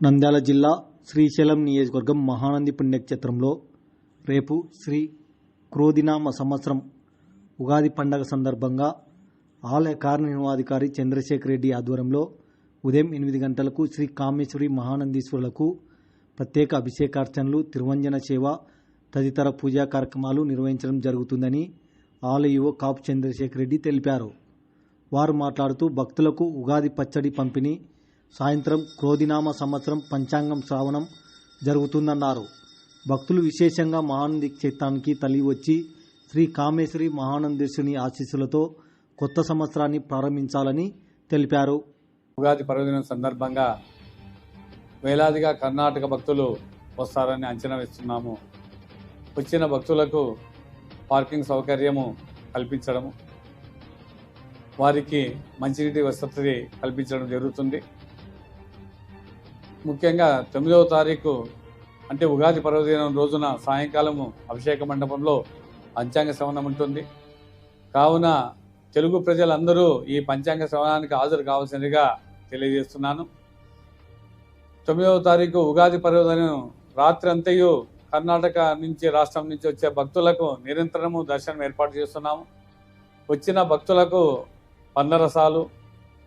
నంద్యాల జిల్లా శ్రీశైలం నియోజకవర్గం మహానంది పుణ్యక్షేత్రంలో రేపు శ్రీ క్రోధినామ సంవత్సరం ఉగాది పండగ సందర్భంగా ఆలయ కార్యనిర్వాధికారి చంద్రశేఖర్ రెడ్డి ఆధ్వర్యంలో ఉదయం ఎనిమిది గంటలకు శ్రీ కామేశ్వరి మహానందీశ్వరులకు ప్రత్యేక అభిషేకార్చనలు తిరువంజన సేవ తదితర పూజా కార్యక్రమాలు నిర్వహించడం జరుగుతుందని ఆలయ కాపు చంద్రశేఖర్ రెడ్డి తెలిపారు. వారు మాట్లాడుతూ భక్తులకు ఉగాది పచ్చడి పంపిణీ సాయంత్రం క్రోధినామ సంవత్సరం పంచాంగం శ్రావణం జరుగుతుందన్నారు. భక్తులు విశేషంగా మహానంది క్షేత్రానికి తల్లి వచ్చి శ్రీ కామేశ్వరి మహానందేశ్వరుని ఆశీస్సులతో కొత్త సంవత్సరాన్ని ప్రారంభించాలని తెలిపారు. ఉగాది పర్వదినం సందర్భంగా వేలాదిగా కర్ణాటక భక్తులు వస్తారని అంచనా వేస్తున్నాము. వచ్చిన భక్తులకు పార్కింగ్ సౌకర్యము కల్పించడము వారికి మంచినీటి వసతి కల్పించడం జరుగుతుంది. ముఖ్యంగా తొమ్మిదవ తారీఖు అంటే ఉగాది పర్వదినం రోజున సాయంకాలము అభిషేక మండపంలో పంచాంగ శ్రవణం ఉంటుంది. కావున తెలుగు ప్రజలందరూ ఈ పంచాంగ శ్రవణానికి హాజరు కావాల్సిందిగా తెలియజేస్తున్నాను. తొమ్మిదవ తారీఖు ఉగాది పర్వదినం రాత్రి అంతయు కర్ణాటక నుంచి రాష్ట్రం నుంచి వచ్చే భక్తులకు నిరంతరము దర్శనం ఏర్పాటు చేస్తున్నాము. వచ్చిన భక్తులకు పందరసాలు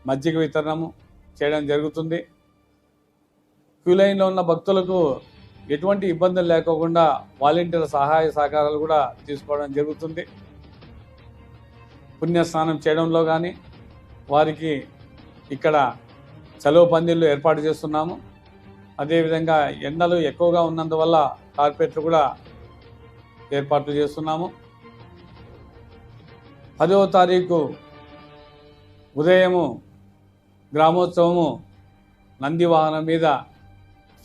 మజ్జిగ వితరణము చేయడం జరుగుతుంది. క్యూ లైన్లో ఉన్న భక్తులకు ఎటువంటి ఇబ్బందులు లేకోకుండా వాలంటీర్ సహాయ సహకారాలు కూడా తీసుకోవడం జరుగుతుంది. పుణ్యస్నానం చేయడంలో కానీ వారికి ఇక్కడ సెలవు పందిళ్ళు ఏర్పాటు చేస్తున్నాము. అదేవిధంగా ఎండలు ఎక్కువగా ఉన్నందువల్ల కార్పెట్లు కూడా ఏర్పాట్లు చేస్తున్నాము. పదవ తారీఖు ఉదయము గ్రామోత్సవము నంది వాహనం మీద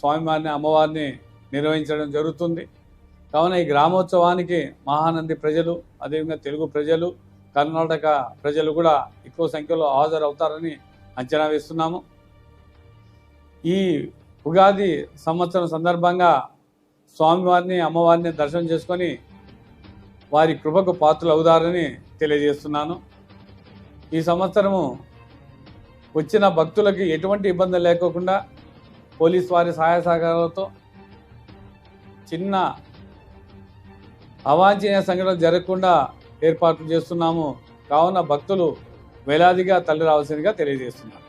స్వామివారిని అమ్మవారిని నిర్వహించడం జరుగుతుంది. కావున ఈ గ్రామోత్సవానికి మహానంది ప్రజలు అదేవిధంగా తెలుగు ప్రజలు కర్ణాటక ప్రజలు కూడా ఎక్కువ సంఖ్యలో హాజరవుతారని అంచనా వేస్తున్నాము. ఈ ఉగాది సంవత్సరం సందర్భంగా స్వామివారిని అమ్మవారిని దర్శనం చేసుకొని వారి కృపకు పాత్రలు అవుతారని తెలియజేస్తున్నాను. ఈ సంవత్సరము వచ్చిన భక్తులకి ఎటువంటి ఇబ్బంది లేకోకుండా పోలీస్ వారి సహాయ సహకారాలతో చిన్న అవాంఛనీయ సంఘటన జరగకుండా ఏర్పాట్లు చేస్తున్నాము. కావున భక్తులు వేలాదిగా తల్లి రావాల్సిందిగా తెలియజేస్తున్నారు